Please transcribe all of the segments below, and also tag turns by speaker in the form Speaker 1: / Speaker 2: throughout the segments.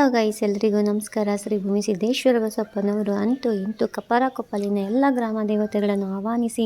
Speaker 1: Hello guys ಎಲ್ರಿಗೂ ನಮಸ್ಕಾರ. ಶ್ರೀ ಭೂಮಿ ಸಿದ್ದೇಶ್ವರ ಬಸಪ್ಪನವರು ಅಂತೂ ಇಂತೂ ಕಪ್ಪರ ಕೊಪ್ಪಲಿನ ಎಲ್ಲ ಗ್ರಾಮ ದೇವತೆಗಳನ್ನು ಆಹ್ವಾನಿಸಿ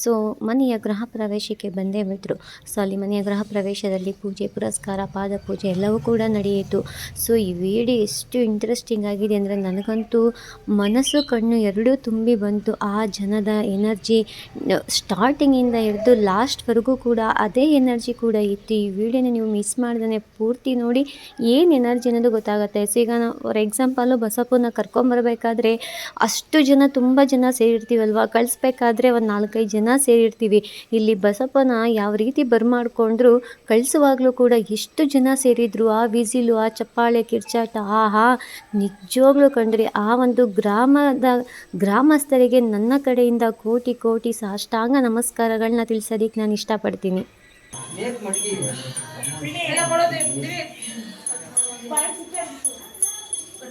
Speaker 1: ಸೊ ಮನೆಯ ಗೃಹ ಪ್ರವೇಶಕ್ಕೆ ಬಂದೇ ಬಿಟ್ಟರು ಸೊ ಅಲ್ಲಿ ಮನೆಯ ಗೃಹ ಪ್ರವೇಶದಲ್ಲಿ ಪೂಜೆ, ಪುರಸ್ಕಾರ, ಪಾದ ಪೂಜೆ ಎಲ್ಲವೂ ಕೂಡ ನಡೆಯಿತು. ಸೊ ಈ ವಿಡಿಯೋ ಎಷ್ಟು ಇಂಟ್ರೆಸ್ಟಿಂಗ್ ಆಗಿದೆ ಅಂದರೆ ನನಗಂತೂ ಮನಸ್ಸು, ಕಣ್ಣು ಎರಡೂ ತುಂಬಿ ಬಂತು. ಆ ಜನದ ಎನರ್ಜಿ ಸ್ಟಾರ್ಟಿಂಗಿಂದ ಹಿಡಿದು ಲಾಸ್ಟ್ವರೆಗೂ ಕೂಡ ಅದೇ ಎನರ್ಜಿ ಕೂಡ ಇತ್ತು. ಈ ವಿಡಿಯೋನ ನೀವು ಮಿಸ್ ಮಾಡ್ದೇ ಪೂರ್ತಿ ನೋಡಿ ಏನು ಎನರ್ಜಿ ಅನ್ನೋದು ಗೊತ್ತಾಗುತ್ತೆ. ಸೊ ಈಗ ನಾವು ಫಾರ್ ಎಕ್ಸಾಂಪಲು ಬಸಪ್ಪನ ಕರ್ಕೊಂಬರ್ಬೇಕಾದ್ರೆ ಅಷ್ಟು ಜನ, ತುಂಬ ಜನ ಸೇರಿರ್ತೀವಲ್ವ? ಕಳಿಸ್ಬೇಕಾದ್ರೆ ಒಂದು ನಾಲ್ಕೈದು ಜನ ಸೇರಿರ್ತೀವಿ. ಇಲ್ಲಿ ಬಸಪ್ಪನ ಯಾವ ರೀತಿ ಬರ್ಮಾಡ್ಕೊಂಡ್ರು ಕಳಿಸುವಾಗಲೂ ಕೂಡ ಎಷ್ಟು ಜನ ಸೇರಿದ್ರು. ಆ ವಿಸಿಲು, ಆ ಚಪ್ಪಾಳೆ, ಕಿರ್ಚಾಟ ಆಹಾ ನಿಜವಾಗ್ಲೂ ಕಂಡ್ರಿ, ಆ ಒಂದು ಗ್ರಾಮದ ಗ್ರಾಮಸ್ಥರಿಗೆ ನನ್ನ ಕಡೆಯಿಂದ ಕೋಟಿ ಕೋಟಿ ಸಾಷ್ಟಾಂಗ ನಮಸ್ಕಾರಗಳನ್ನ ತಿಳಿಸೋದಕ್ಕೆ ನಾನು ಇಷ್ಟಪಡ್ತೀನಿ.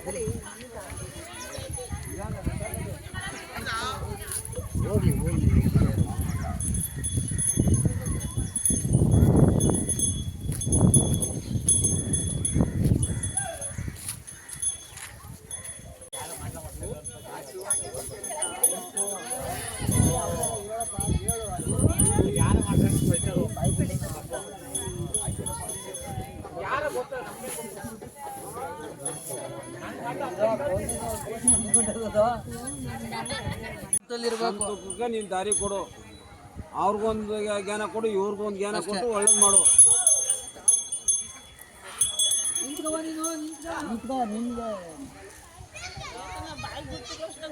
Speaker 2: feliz.
Speaker 3: ದುಃಖಕ್ಕೆ ನೀನು ದಾರಿ ಕೊಡು. ಅವ್ರಿಗೊಂದು ಜ್ಞಾನ ಕೊಡು ಇವ್ರಿಗೊಂದು ಜ್ಞಾನ ಕೊಟ್ಟು ಒಳ್ಳೇದು ಮಾಡು.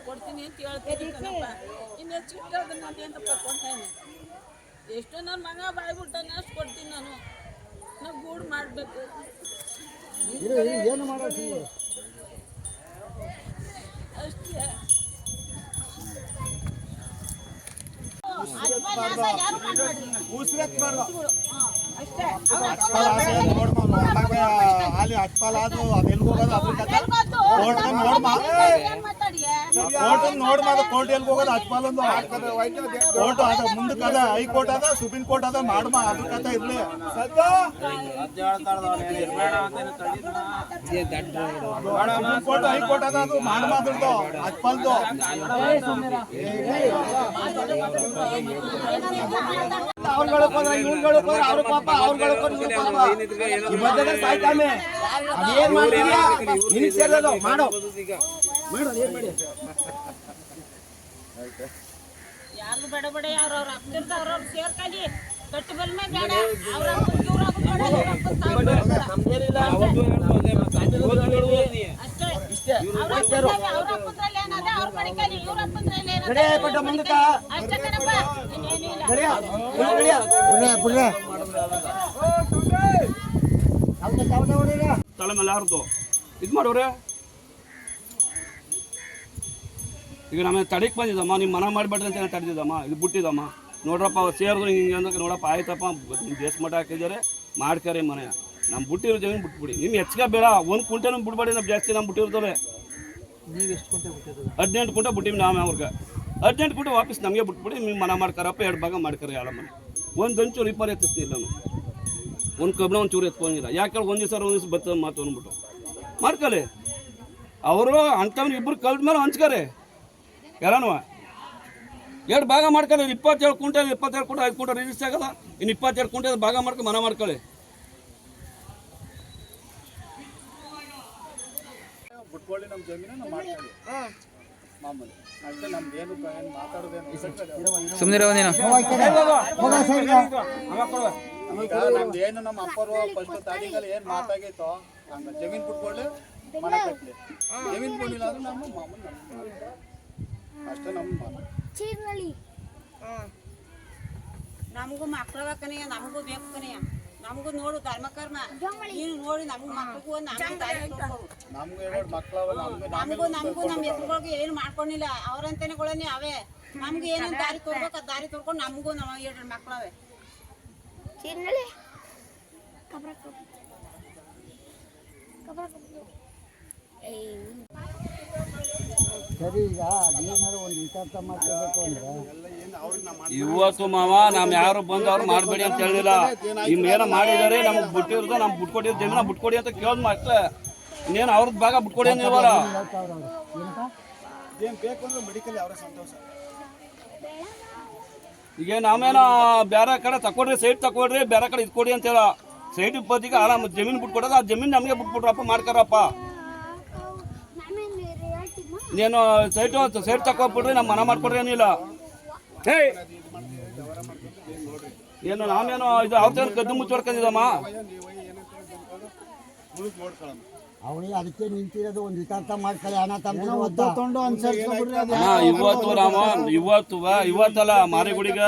Speaker 4: ಕೊಡ್ತೀನಿ ಅಂತ ಹೇಳ್ತೀನಿ ಇನ್ನು ಹೆಚ್ಚು ಇಟ್ಟೋದನ್ನ ಅದೇನಪ್ಪ ಕೊಡ್ತೇನೆ ಎಷ್ಟೋ ನನ್ನ ಮಗ ಬಾಯ್ಬಿಟ್ಟಾನೆ ಅಷ್ಟು ಕೊಡ್ತೀನಿ ನಾನು. ನಾವು ಗೂಡು ಮಾಡಬೇಕು. ಅಷ್ಟೇ.
Speaker 5: ಅಲ್ಲಿ ಅಟ್ಪಾಲ ಅದು ಅದೆಲ್ಲಿ ಹೋಗೋದು ಅದ್ರ ಕತೆ ಕೋರ್ಟ್ ನೋಡ್ಮ ಕೋರ್ಟ್ ನೋಡ್ ಕೋರ್ಟ್ ಎಲ್ಲಿ ಹೋಗೋದು? ಅಟ್ಪಾಲ್ ಒಂದು. ಕೋರ್ಟ್ ಅದ ಮುಂದಕ್ಕೆ ಅದ, ಹೈಕೋರ್ಟ್ ಅದ, ಸುಪ್ರೀಂ ಕೋರ್ಟ್ ಅದ ಮಾಡ್ಮ ಅದ್ರ ಕಥೆ ಇರ್ಲಿ. ಕೋರ್ಟ್, ಹೈಕೋರ್ಟ್ ಅದ ಅದು ಮಾಡ್ಮ ಅದ್ರದ್ದು ಪಾಪ ಮಾಡು. ಮಾಡು ಅದೇನ್ ಮಾಡಿ?
Speaker 4: ಯಾರ್ದು ಬೇಡ ಬೇಡ ಯಾರು ಅವ್ರ ಅವ್ರವ್ರು ಕಟ್ಟಿ ಬಲ್ಮೆ ಬೇಡ. ಅವ್ರ ಬೇಡ ಅವ್ರ ಅಪ್ಪಂದ್ರಲ್ಲಿ ಏನದ ಅವ್ರ
Speaker 3: ಈಗ ನಮ್ಮ ತಡಿಕ್ ಬಂದಿದ್ದಮ್ಮ ನಿಮ್ಮ ಮನ ಮಾಡಿಬಿಡ್ರಿ ಅಂತ ತಡೆದಿದ್ದಮ್ಮ ಇದು ಬಿಟ್ಟಿದ್ದಮ್ಮ. ನೋಡ್ರಪ್ಪ ಅವ್ರು ಸೇರಿದ್ರು ಹಿಂಗೆ ಅಂದ್ರೆ ನೋಡಪ್ಪ ಆಯ್ತಪ್ಪ ನಿಮ್ಮ ದೇಶ ಮಠ ಹಾಕಿದ್ದಾರೆ ಮಾಡ್ಕರಿ ಮನೆ. ನಮ್ಮ ಬಿಟ್ಟಿರೋ ಜಮೀನು ಬಿಟ್ಬಿಡಿ. ನಿಮ್ಗೆ ಹೆಚ್ಚಿಗೆ ಬೇಡ ಒಂದು ಕುಂಟೆನೂ ಬಿಡ್ಬೇಡಿ ನಮ್ಮ ಜಾಸ್ತಿ ನಮ್ಮ ಬಿಟ್ಟಿರ್ತಾರೆ
Speaker 2: ನೀವು ಎಷ್ಟು ಕುಂಟೆ ಬಿಟ್ಟಿರೋದು?
Speaker 3: ಹದಿನೆಂಟು ಕುಂಟೆ ಬಿಟ್ಟಿವಿ ನಾವು ಅವ್ರಿಗೆ. ಹದಿನೆಂಟು ಕುಂಟೆ ವಾಪಸ್ ನಮಗೆ ಬಿಟ್ಬಿಡಿ ನಿಮ್ಗೆ ಮನ ಮಾಡ್ಕಾರಪ್ಪ ಎರಡು ಭಾಗ ಮಾಡ್ಕರಿ ಯಾರ ಮನೆ. ಒಂದು ಹಂಚೂರು ಇಪ್ಪರು ಎತ್ತಿಸ್ತಿಲ್ಲ ನಾನು. ಒಂದು ಕಬ್ಬಣ ಒಂದು ಚೂರು ಎತ್ಕೊಂಡಿಲ್ಲ. ಯಾಕೆ ಒಂದು ದಿವಸ ಒಂದು ದಿವಸ ಬರ್ತದೆ ಮಾತು ಅಂದ್ಬಿಟ್ಟು. ಮಾಡ್ಕೊಳ್ಳಿ ಅವರು ಅಂಥವ್ರು ಇಬ್ಬರು ಕಲ್ದ ಮೇಲೆ ಹಂಚ್ಕರೆ. ಯಾರನವ ಎರಡು ಭಾಗ ಮಾಡ್ಕೊಳ್ಳಿ ಇಪ್ಪತ್ತೇಳು ಕುಂಟೆ ಇಪ್ಪತ್ತೇಳು ಕುಂಟೆ ಐದು ಕುಂಟೆ ರಿಜಿಸ್ಟರ್ ಆಗಲ್ಲ. ಇನ್ನು ಇಪ್ಪತ್ತೆರಡು ಕುಂಟೆ ಭಾಗ ಮಾಡ್ಕೊಂಡು ಮನ ಮಾಡ್ಕೊಳ್ಳಿ.
Speaker 5: ಬಿಟ್ಕೊಳ್ಳಿ ನಮ್ಮ ಜಮೀನು ನಾವು ಮಾಡ್ಕೊಳ್ಳಿ. ಮಾಮೂಲಿ. ಅಷ್ಟೇ ನಮ್ದೇನು ಏನು ಮಾತಾಡೋದೇನು
Speaker 2: ಸುಮ್ಮನೆ ನೀನು
Speaker 5: ಹೋಗ ಸೈಡ್ಗೆ. ಈಗ ನಮ್ದು ಏನು ನಮ್ಮ ಅಪ್ಪರು ಫಸ್ಟ್ ತಾರೀಕಲ್ಲಿ ಏನು ಮಾತಾಗಿತ್ತು ಹಂಗ ಜಮೀನ್ ಬಿಟ್ಕೊಳ್ಳಿ ಮನೆ ಕಟ್ಲಿ. ಜಮೀನ್ ಕೊಡ್ಲಿಲ್ಲ ಅಂದ್ರೆ ನಮ್ಮ ಮಾಮೂಲಿ ಅಷ್ಟೇ ನಮ್ಮ ಮಾತು.
Speaker 6: ನಮಗೂ ಮಕ್ಳು ಕನೆಯ ನಮಗೂ ಬೇಕು ಕನೆಯ ನಮಗೂ ನೋಡು ಧರ್ಮಕರ್ಮ. ನೀನು ನೋಡಿ ನಮಗೂ ಮಕ್ಳಿಗೂ ನಮಗೂ
Speaker 5: ಎರಡು ನಮ್ಗೆ
Speaker 6: ನಮಗೂ ನಮಗೂ ನಮ್ಮ ಹೆಸರುಗಳಿಗೆ ಏನು ಮಾಡ್ಕೊಂಡಿಲ್ಲ. ಅವ್ರಂತಾನೆ ಅವೇ. ನಮ್ಗೆ ಏನಂತ ದಾರಿ ತೋರ್ಬೇಕು ದಾರಿ ತೋರ್ಕೊಂಡು ನಮಗೂ ನಮ್ಮ ಎರಡು ಮಕ್ಳವೆ
Speaker 3: ಇವತ್ತು ಮಾವ ನಮ್ ಯಾರು ಬಂದು ಅವ್ರು ಮಾಡಬೇಡಿ ಅಂತ ಹೇಳಿಲ್ಲ. ನಿಮ್ ಏನೋ ಮಾಡಿದಾರೆ ನಮ್ಗೆ ಬಿಟ್ಟಿರೋದು ನಮ್ ಬಿಟ್ಕೊಡಿ ಜಮೀನ ಬಿಟ್ಕೊಡಿ ಅಂತ ಕೇಳೋದು ಮಾಡ್ತ ಇನ್ನೇನು ಅವ್ರದ್ ಭಾಗ ಬಿಟ್ಕೊಡಿ ಅಂತ
Speaker 5: ಏನು ಬೇಕು ಅಂದ್ರೆ ಮೆಡಿಕಲ್ ಅವರ ಸಂತೋಷ.
Speaker 3: ಈಗ ನಾವೇನೋ ಬೇರೆ ಕಡೆ ತಕೊಡ್ರಿ ಸೈಟ್ ತಕೊಡ್ರಿ ಬೇರೆ ಕಡೆ ಇದ್ಕೊಡಿ ಅಂತ ಹೇಳ. ಸೈಟ್ ಇಪ್ಪತ್ತಿಗೆ ಆರಾಮ ಜಮೀನು ಬಿಟ್ಕೊಡೋದು ಆ ಜಮೀನು ನಮಗೆ ಬಿಟ್ಬಿಟ್ರಪ್ಪ ಮಾಡ್ತಾರಪ್ಪ ನೀನು ಸೈಟು ಸೈಟ್ ತಕೊಬಿಡ್ರಿ ನಮ್ಮ ಮನ ಮಾಡ್ಕೊಡ್ರಿ ಏನಿಲ್ಲ. ಹೇ ಏನು ನಾವೇನೋ ಇದು ಅವ್ರ ಕದ್ದು ಮುಚ್ಚೋಡ್ಕೊಂಡಿದ್ದಮ್ಮ
Speaker 7: ಅವಳಿಗೆ ಅದಕ್ಕೆ ನಿಂತಿರೋದು ಒಂದು ಇತಾರ್ಥ ಮಾಡ್ಕೊಳ್ಳಿ ಹಣ ತಂದು
Speaker 2: ತೊಗೊಂಡು ಅನ್ಸರ್ಸ್ಕೊಂಡ್ಬಿಡ್ರಿ ಅದು
Speaker 3: ಹಾ ಇವತ್ತು ರಾಮ ಇವತ್ತು ಇವತ್ತಲ್ಲ ಮಾರಿಗುಡಿಗ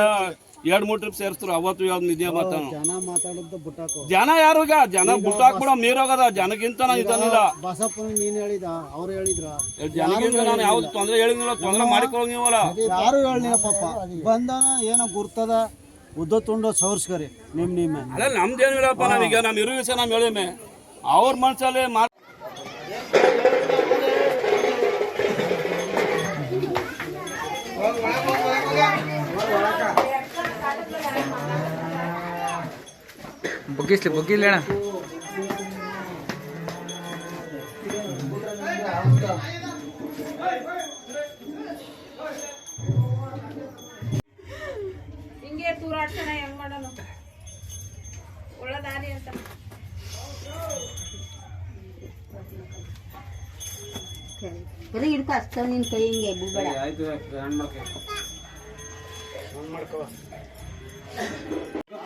Speaker 3: ಎರಡ್ ಮೂರ್ ಟ್ರಿಪ್ ಸೇರಿಸ್ತಾರ. ಅವತ್ತು ಯಾವ್ದು ನಿದ್ದೆ ಮಾತಾನ
Speaker 2: ಜನ ಮಾತಾಡೋದು ಬಿಟ್ಟಾಕು.
Speaker 3: ಜನ ಯಾರು ಈಗ? ಜನ ಬುಟ್ಟ ಹಾಕ್ಬಿಡ ಮೀರೋಗದ ಜನಗಿಂತ ನಾನು ಇದನ್ನಿಲ್ಲ
Speaker 2: ಬಸಪ್ಪನ ನೀನ್ ಹೇಳಿದ ಅವ್ರು ಹೇಳಿದ್ರ.
Speaker 3: ಜನಗಿಂತ ನಾನು ಯಾವ್ದು ತೊಂದ್ರೆ ಹೇಳಿದ್ನಿಲ್ಲ ತೊಂದ್ರೆ ಮಾಡಿಕೊಳ್ಳಂಗಿವಲ್ಲ
Speaker 2: ಯಾರು ಹೇಳಿಲ್ಲ ಪಾಪ? ಬಂದನ ಏನೋ ಗುರ್ತದ ಉದ್ದ ತುಂಡ ಸವರ್ಸ್ಕರಿ ನಿಮ್ ನಿಮ್ಮ
Speaker 3: ಅಲ್ಲ ನಮ್ದೇನಿಲ್ಲಪ್ಪ ನಾವೀಗ ನಮ್ ಇರುವ ವಿಷಯ ನಾವ್ ಹೇಳಿಮೆ ಅವ್ರ ಮನ್ಸಲ್ಲಿ
Speaker 8: ಬಗ್ಗಿಸ್ಲಿ ಬುಗ್ಗಿಲ್ಲ ಅಣ್ಣ
Speaker 4: ಹಿಂಗೆ ತೂರಾಡ್ಸೋಣ ಹೆಂಗ್ ಮಾಡೋಣ ಒಳ್ಳೆ ದಾರಿ ಅಂತ
Speaker 6: ಹಿಡ್ಕೊ ಅಷ್ಟ ನಿನ್ ಕೈ ಹಿಂಗೆ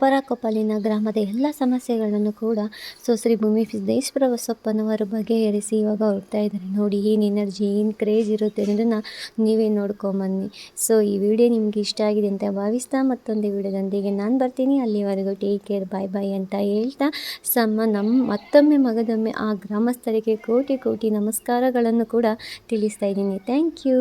Speaker 1: ಕಪರಾಕೊಪ್ಪಲಿನ ಗ್ರಾಮದ ಎಲ್ಲ ಸಮಸ್ಯೆಗಳನ್ನು ಕೂಡ ಸೊಸ್ರಿ ಭೂಮಿ ಸಿದ್ದೇಶ್ವರ ಬಸಪ್ಪನವರು ಬಗೆಹರಿಸಿ ಇವಾಗ ಹೊರಡ್ತಾ ಇದ್ದಾರೆ. ನೋಡಿ, ಏನು ಎನರ್ಜಿ, ಏನು ಕ್ರೇಜ್ ಇರುತ್ತೆ ಅನ್ನೋದನ್ನು ನೀವೇ ನೋಡ್ಕೊಂಬನ್ನಿ. ಸೊ ಈ ವಿಡಿಯೋ ನಿಮಗೆ ಇಷ್ಟ ಆಗಿದೆ ಅಂತ ಭಾವಿಸ್ತಾ ಮತ್ತೊಂದು ವಿಡಿಯೋದೊಂದಿಗೆ ನಾನು ಬರ್ತೀನಿ. ಅಲ್ಲಿವರೆಗೂ ಟೇಕ್ ಕೇರ್ ಬಾಯ್ ಬಾಯ್ ಅಂತ ಹೇಳ್ತಾ ಸಮ ನಮ್ಮ ಮತ್ತೊಮ್ಮೆ ಮಗದೊಮ್ಮೆ ಆ ಗ್ರಾಮಸ್ಥರಿಗೆ ಕೋಟಿ ಕೋಟಿ ನಮಸ್ಕಾರಗಳನ್ನು ಕೂಡ ತಿಳಿಸ್ತಾ ಇದ್ದೀನಿ. Thank you